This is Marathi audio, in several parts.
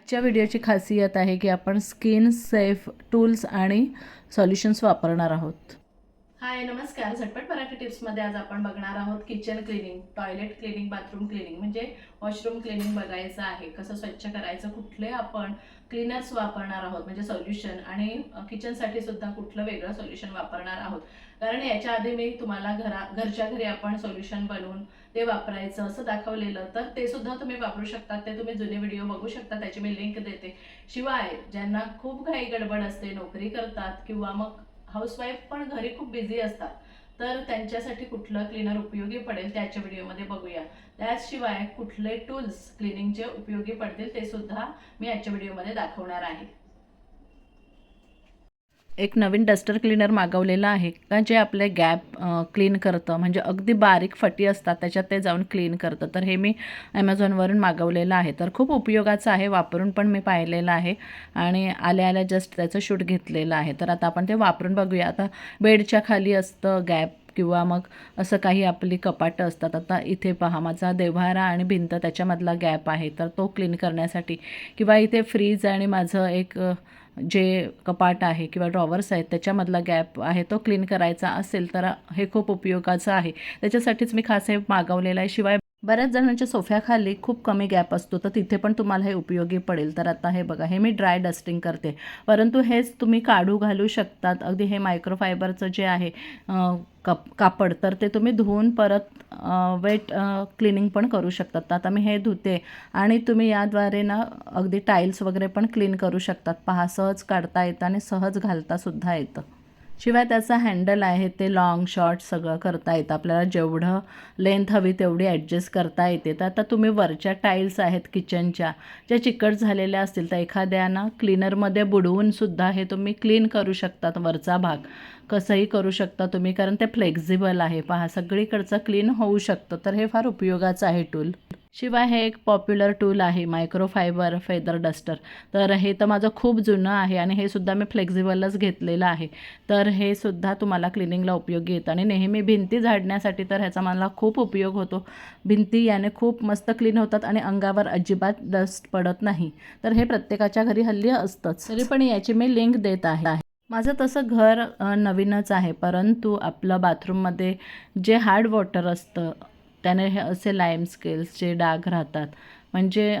आजच्या व्हिडिओची खासियत आहे की आपण स्किन सेफ टूल्स आणि सॉल्युशन्स वापरणार आहोत. हाय नमस्कार. झटपट मराठी टिप्समध्ये आज आपण बघणार आहोत kitchen cleaning toilet cleaning bathroom cleaning म्हणजे वॉशरूम क्लिनिंग बघायचं आहे. कसं स्वच्छ करायचं कुठले आपण क्लीनर्स वापरणार आहोत म्हणजे सोल्युशन आणि किचनसाठी सुद्धा कुठलं वेगळं सोल्युशन वापरणार आहोत. कारण याच्या आधी मी तुम्हाला घरा घरच्या घरी आपण सोल्युशन बनवून ते वापरायचं असं दाखवलेलं तर ते सुद्धा तुम्ही वापरू शकता ते तुम्ही जुने व्हिडिओ बघू शकता त्याची मी लिंक देते. शिवाय ज्यांना खूप घाई गडबड असते नोकरी करतात किंवा मग हाऊसवाईफ पण घरी खूप बिझी असतात तर त्यांच्यासाठी कुठलं क्लीनर उपयोगी पडेल त्याच्या व्हिडिओमध्ये बघूया. त्याशिवाय कुठले टूल्स क्लिनिंगचे उपयोगी पडतील ते सुद्धा मी आजच्या व्हिडिओमध्ये दाखवणार आहे. एक नवीन डस्टर क्लीनर मागवलेलं आहे. का जे आपले गॅप क्लीन करतं? म्हणजे अगदी बारीक फटी असतात त्याच्यात ते जाऊन क्लीन करतं. तर हे मी ॲमेझॉनवरून मागवलेलं आहे. तर खूप उपयोगाचं आहे वापरून पण मी पाहिलेलं आहे. आणि आल्या आल्या जस्ट त्याचं शूट घेतलेलं आहे. तर आता आपण ते वापरून बघूया. आता बेडच्या खाली असतं गॅप किंवा मग असं काही आपली कपाटं असतात. आता इथे पहा माझा देव्हारा आणि भिंत त्याच्यामधला गॅप आहे. तर तो क्लीन करण्यासाठी किंवा इथे फ्रीज आणि माझं एक जे कपाट आहे किंवा ड्रॉवर्स आहेत त्याच्यामधला गॅप आहे तो क्लीन करायचा असेल तर हे खूप उपयोगाचं आहे. त्याच्यासाठीच मी खास हे मागवलेलं आहे. शिवाय बऱ्याच जणांच्या सोफ्याखाली खूप कमी गॅप असतो तर तिथे पण तुम्हाला हे उपयोगी पडेल. तर आता हे बघा हे मी ड्राय डस्टिंग करते. परंतु हेच तुम्ही काढू घालू शकतात. अगदी हे मायक्रोफायबरचं जे आहे कप कापड तर ते तुम्ही धुवून परत वेट क्लिनिंग पण करू शकतात. तर आता मी हे धुते आणि तुम्ही याद्वारे ना अगदी टाईल्स वगैरे पण क्लीन करू शकतात. पहा सहज काढता येतं आणि सहज घालतासुद्धा येतं. शिवाय त्याचं हँडल आहे ते लॉंग शॉर्ट सगळं करता येतं. आपल्याला जेवढं लेंथ हवी तेवढी ॲडजस्ट करता येते. तर आता तुम्ही वरच्या टाईल्स आहेत किचनच्या ज्या चिकट झालेल्या असतील तर एखाद्याना क्लीनरमध्ये बुडवूनसुद्धा हे तुम्ही क्लीन करू शकतात वरचा भाग. कसंही करू शकता तुम्ही कारण ते फ्लेक्झिबल आहे. पहा सगळीकडचं क्लीन होऊ शकतं. तर हे फार उपयोगाचं आहे टूल शिवाय हे एक पॉप्युलर टूल आहे मायक्रोफायबर फेदर डस्टर तर हे तर माझं खूप जुनं आहे आणि हे सुद्धा मी फ्लेक्झिबलच घेतलेलं आहे. तर हे सुद्धा तुम्हाला क्लिनिंगला उपयोगी येतं आणि नेहमी भिंती झाडण्यासाठी तर ह्याचा मला खूप उपयोग होतो. भिंती याने खूप मस्त क्लीन होतात आणि अंगावर अजिबात डस्ट पडत नाही. तर हे प्रत्येकाच्या घरी हल्ली असतंच. तरी पण याची मी लिंक देत आहे. माझं तसं घर नवीनच आहे परंतु आपलं बाथरूममध्ये जे हार्ड वॉटर असतं त्याने हे असे लाईम स्केल्सचे डाग राहतात म्हणजे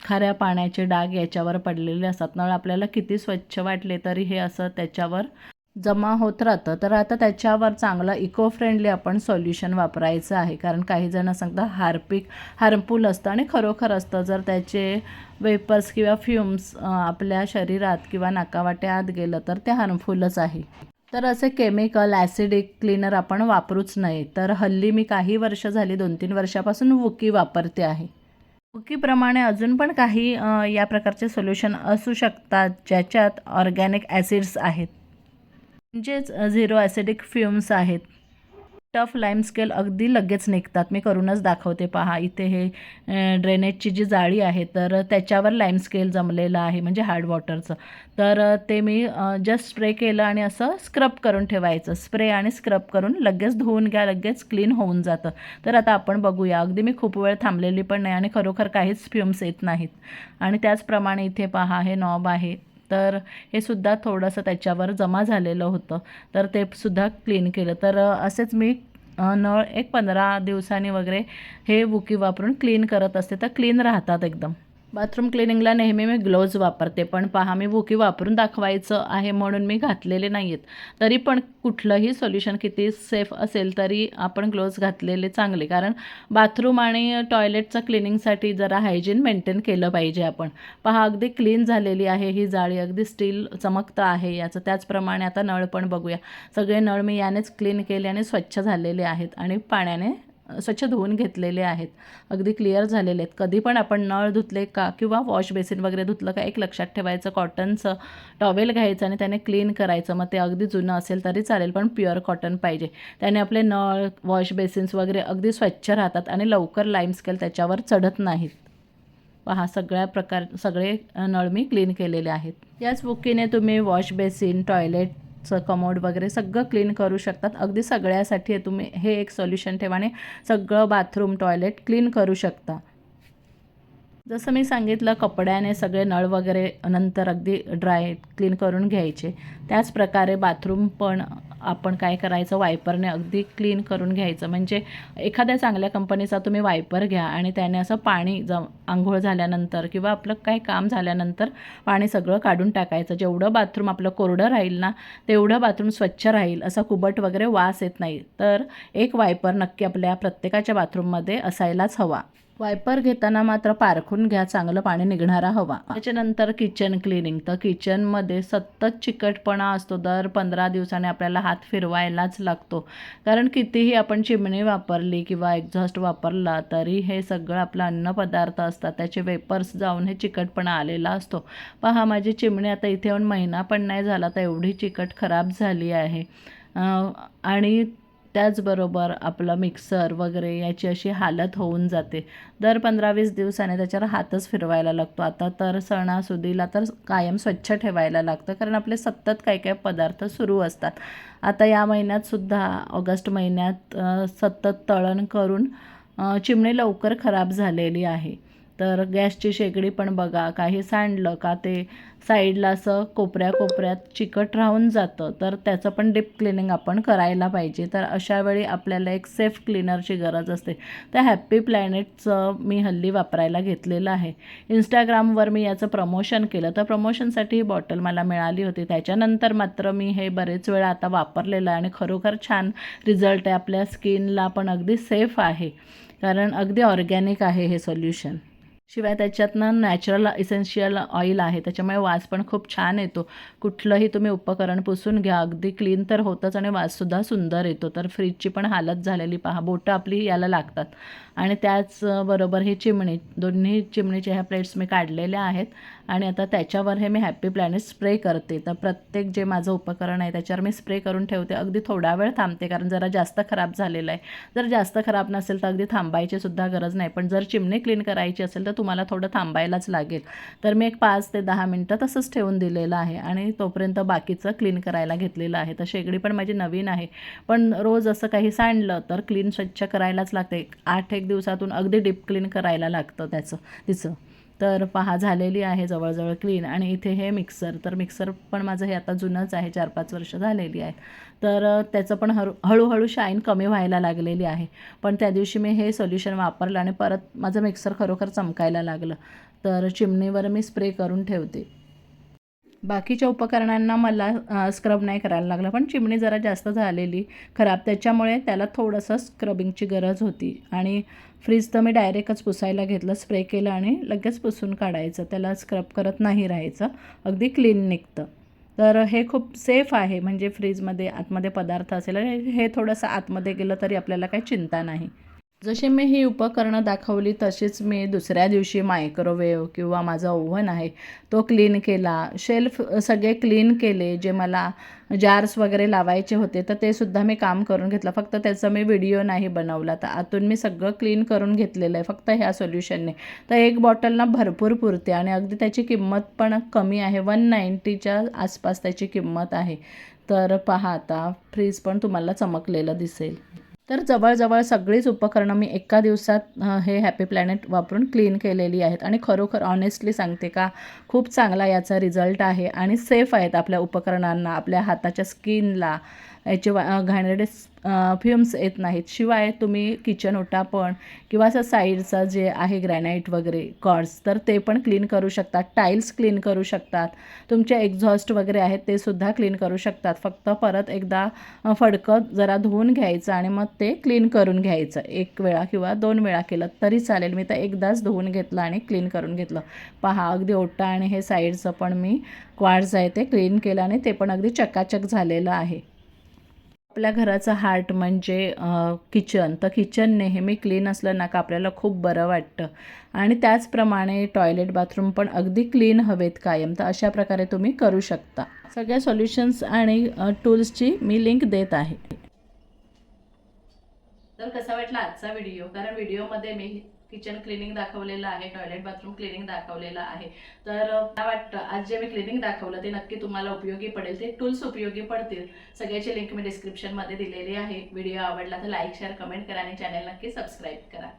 खाऱ्या पाण्याचे डाग याच्यावर पडलेले असतात. नळ आपल्याला किती स्वच्छ वाटले तरी हे असं त्याच्यावर जमा होत राहतं. तर आता त्याच्यावर चांगलं इको फ्रेंडली आपण सोल्युशन वापरायचं आहे. कारण काही जण सांगतात हार्पिक हार्मफुल असतं आणि खरोखर असतं. जर त्याचे वेपर्स किंवा फ्युम्स आपल्या शरीरात किंवा नाकावाट्या आत गेलं तर ते हार्मफुलच आहे. तर असे केमिकल ॲसिडिक क्लीनर आपण वापरूच नये तर हल्ली मी काही वर्ष झाली दोन तीन वर्षापासून वुकी वापरते आहे. वुकीप्रमाणे अजून पण काही या प्रकारचे सोल्युशन असू शकतात ज्याच्यात ऑर्गॅनिक ॲसिड्स आहेत. म्हणजेच झिरो ॲसिडिक फ्युम्स आहेत. टफ लाईम स्केल अगदी लगेच निघतात. मी करूनच दाखवते. पहा इथे हे ड्रेनेजची जी जाळी आहे तर त्याच्यावर लाईमस्केल जमलेलं आहे म्हणजे हार्ड वॉटरचं. तर ते मी जस्ट स्प्रे केलं आणि असं स्क्रब करून ठेवायचं. स्प्रे आणि स्क्रब करून लगेच धुवून घ्या लगेच क्लीन होऊन जातं. तर आता आपण बघूया. अगदी मी खूप वेळ थांबलेली पण नाही आणि खरोखर काहीच फ्युम्स येत नाहीत. आणि त्याचप्रमाणे इथे पहा हे नॉब आहे. तर हे सुद्धा थोडंसं त्याच्यावर जमा झालेलं होतं. तर ते सुद्धा क्लीन केलं. तर असेच मी नळ एक पंधरा दिवसांनी वगैरे हे बुकी वापरून क्लीन करत असते. तर क्लीन राहतात एकदम. बाथरूम क्लिनिंगला नेहमी मी ग्लोव्ज वापरते पण पहा मी भुकी वापरून दाखवायचं आहे म्हणून मी घातलेले नाही आहेत तरी पण कुठलंही सोल्युशन किती सेफ असेल तरी आपण ग्लोव्ज घातलेले चांगले. कारण बाथरूम आणि टॉयलेटचं क्लिनिंगसाठी जरा हायजीन मेंटेन केलं पाहिजे आपण. पहा अगदी क्लीन झालेली आहे ही जाळी अगदी स्टील चमकतं आहे याचं. त्याचप्रमाणे आता नळ पण बघूया. सगळे नळ मी यानेच क्लीन केले आणि स्वच्छ झालेले आहेत आणि पाण्याने स्वच्छ धुवून घेतलेले आहेत. अगदी क्लिअर झालेले आहेत. कधी पण आपण नळ धुतले का किंवा वॉश बेसिन वगैरे धुतलं का एक लक्षात ठेवायचं कॉटनचं टॉवेल घ्यायचं आणि त्याने क्लीन करायचं. मग ते अगदी जुनं असेल तरी चालेल पण प्युअर कॉटन पाहिजे. त्याने आपले नळ वॉश बेसिन्स वगैरे अगदी स्वच्छ राहतात आणि लवकर लाईम स्केल त्याच्यावर चढत नाहीत. पहा सगळ्या प्रकार सगळे नळ मी क्लीन केलेले आहेत. याच बुकीने तुम्ही वॉश बेसिन टॉयलेट चं कमोड वगैरे सगळं क्लीन करू शकतात. अगदी सगळ्यासाठी तुम्ही हे एक सोल्युशन ठेवाने सगळं बाथरूम टॉयलेट क्लीन करू शकता. जसं मी सांगितलं कपड्याने सगळे नळ वगैरे नंतर अगदी ड्राय क्लीन करून घ्यायचे. त्याच प्रकारे बाथरूम पण आपण काय करायचं वायपरने अगदी क्लीन करून घ्यायचं. म्हणजे एखाद्या चांगल्या कंपनीचा तुम्ही वायपर घ्या आणि त्याने असं पाणी ज आंघोळ झाल्यानंतर किंवा आपलं काही काम झाल्यानंतर पाणी सगळं काढून टाकायचं. जेवढं बाथरूम आपलं कोरडं राहील ना तेवढं बाथरूम स्वच्छ राहील. असा कुबट वगैरे वास येत नाही. तर एक वायपर नक्की आपल्या प्रत्येकाच्या बाथरूममध्ये असायलाच हवा. वायपर घेताना मात्र पारखून घ्या चांगलं पाणी निघणारा हवा. त्याच्यानंतर किचन क्लिनिंग तर किचनमध्ये सतत चिकटपणा असतो. दर पंधरा दिवसाने आपल्याला हात फिरवायलाच लागतो. कारण कितीही आपण चिमणी वापरली किंवा एक्झॉस्ट वापरला तरी हे सगळं आपलं अन्नपदार्थ असतात. त्याचे वेपर्स जाऊन हे चिकटपणा आलेला असतो. पहा माझी चिमणी आता इथे येऊन महिना पण नाही झाला तर एवढी चिकट खराब झाली आहे. आणि त्याचबरोबर आपलं मिक्सर वगैरे याची अशी हालत होऊन जाते. दर पंधरा वीस दिवसाने त्याच्यावर हातच फिरवायला लागतो. आता तर सणासुदीला तर कायम स्वच्छ ठेवायला लागतं. कारण आपले सतत काही काही पदार्थ सुरू असतात. आता या महिन्यात सुद्धा ऑगस्ट महिन्यात सतत तळण करून चिमणी लवकर खराब झालेली आहे. तर गॅसची शेगडी पण बघा काही सांडलं का ते साईडला असं कोपऱ्या कोपऱ्यात चिकट राहून जातं. तर त्याचं पण डीप क्लिनिंग आपण करायला पाहिजे. तर अशावेळी आपल्याला एक सेफ क्लिनरची गरज असते. तर हॅप्पी प्लॅनेटचं मी हल्ली वापरायला घेतलेलं आहे. इंस्टाग्रामवर मी याचं प्रमोशन केलं. तर प्रमोशनसाठी ही बॉटल मला मिळाली होती. त्याच्यानंतर मात्र मी हे बरेच वेळा आता वापरलेलं आहे आणि खरोखर छान रिझल्ट आहे. आपल्या स्किनला पण अगदी सेफ आहे. कारण अगदी ऑर्गॅनिक आहे हे सोल्युशन शिवाय त्याच्यातनं नॅचरल इसेन्शियल ऑइल आहे. त्याच्यामुळे वास पण खूप छान येतो. कुठलंही तुम्ही उपकरण पुसून घ्या. अगदी क्लीन तर होतंच आणि वाससुद्धा सुंदर येतो. तर फ्रीजची पण हालत झालेली पहा. बोटं आपली याला लागतात. आणि त्याचबरोबर ही चिमणी दोन्ही चिमणीच्या ह्या प्लेट्स मी काढलेल्या आहेत. आणि आता त्याच्यावर हे मी हॅप्पी प्लॅनेट स्प्रे करते. तर प्रत्येक जे माझं उपकरण आहे त्याच्यावर मी स्प्रे करून ठेवते. अगदी थोडा वेळ थांबते कारण जरा जास्त खराब झालेलं आहे. जर जास्त खराब नसेल तर अगदी थांबायची सुद्धा गरज नाही. पण जर चिमणी क्लीन करायची असेल तर तुम्हाला थोडं थांबायलाच लागेल. तर मी एक पाच ते दहा मिनटं तसंच ठेवून दिलेलं आहे आणि तोपर्यंत बाकीचं क्लीन करायला घेतलेलं आहे. तर शेगडी पण माझी नवीन आहे. पण रोज असं काही सांडलं तर क्लीन स्वच्छ करायलाच लागते. आठ एक दिवसातून अगदी डीप क्लीन करायला लागतं त्याचं तिचं. तर पहा झालेली आहे जवळजवळ क्लीन. आणि इथे हे मिक्सर तर मिक्सर पण माझं हे आता जुनंच आहे चार पाच वर्ष झालेली आहेत तर त्याचं पण हळू हळूहळू शाईन कमी व्हायला लागलेली आहे. पण त्या दिवशी मी हे सोल्युशन वापरलं आणि परत माझं मिक्सर खरोखर चमकायला लागलं. तर चिमणीवर मी स्प्रे करून ठेवते. बाकीच्या उपकरणांना मला स्क्रब नाही करायला लागलं. पण चिमणी जरा जास्त झालेली खराब. त्याच्यामुळे त्याला थोडंसं स्क्रबिंगची गरज होती. आणि फ्रीज तर मी डायरेक्टच पुसायला घेतलं स्प्रे केलं आणि लगेच पुसून काढायचं. त्याला स्क्रब करत नाही राहायचं. अगदी क्लीन निघतं. तर हे खूप सेफ आहे. म्हणजे फ्रीजमध्ये आतमध्ये पदार्थ असेल आणि हे थोडंसं आतमध्ये गेलं तरी आपल्याला काही चिंता नाही. जशी मी ही उपकरणं दाखवली तशीच मी दुसऱ्या दिवशी मायक्रोवेव्ह किंवा माझा ओव्हन आहे तो क्लीन केला. शेल्फ सगळे क्लीन केले जे मला जार्स वगैरे लावायचे होते तर ते सुद्धा मी काम करून घेतलं. फक्त त्याचा मी व्हिडिओ नाही बनवला. तर आतून मी सगळं क्लीन करून घेतलेलं आहे फक्त ह्या सोल्युशनने तर एक बॉटल ना भरपूर पुरते आणि अगदी त्याची किंमत पण कमी आहे. वन नाईंटीच्या आसपास त्याची किंमत आहे. तर पहा आता फ्रीज पण तुम्हाला चमकलेलं दिसेल. तर जवळजवळ सगळीच उपकरणं मी एका दिवसात हे हॅपी प्लॅनेट वापरून क्लीन केलेली आहेत. आणि खरोखर ऑनेस्टली सांगते का खूप चांगला याचा रिझल्ट आहे. आणि सेफ आहेत आपल्या उपकरणांना आपल्या हाताच्या स्किनला याचे वा- घाणेरडे फ्युम्स येत नाहीत. शिवाय तुम्ही किचन ओटा पण किंवा असं साईडचा जे आहे ग्रॅनाईट वगैरे कॉर्ड्स तर ते पण क्लीन करू शकतात. टाईल्स क्लीन करू शकतात. तुमचे एक्झॉस्ट वगैरे आहेत ते सुद्धा क्लीन करू शकतात. फक्त परत एकदा फडकं जरा धुवून घ्यायचं आणि मग ते क्लीन करून घ्यायचं. एक वेळा किंवा दोन वेळा केलं तरी चालेल. मी तर एकदाच धुवून घेतलं आणि क्लीन करून घेतलं. पहा अगदी ओटा आणि हे साईडचं पण मी क्वार्ट्स आहे ते क्लीन केलं आणि ते पण अगदी चकाचक झालेलं आहे. आपल्या घराचं हार्ट म्हणजे किचन. तर किचन नेहमी क्लीन असलं ना का आपल्याला खूप बरं वाटतं. आणि त्याचप्रमाणे टॉयलेट बाथरूम पण अगदी क्लीन हवेत कायम. तर अशा प्रकारे तुम्ही करू शकता. सगळ्या सोल्युशन्स आणि टूल्सची मी लिंक देत आहे. तर कसा वाटला आजचा व्हिडिओ? कारण व्हिडिओमध्ये मी किचन क्लिनिंग दाखवलेलं आहे टॉयलेट बाथरूम क्लिनिंग दाखवलेलं आहे. तर मला वाटतं आज जे मी क्लिनिंग दाखवलं ते नक्की तुम्हाला उपयोगी पडेल. ते टूल्स उपयोगी पडतील. सगळ्याची लिंक मी डिस्क्रिप्शनमध्ये दिलेली आहे. व्हिडिओ आवडला तर लाईक शेअर कमेंट करा आणि चॅनल नक्की सबस्क्राईब करा.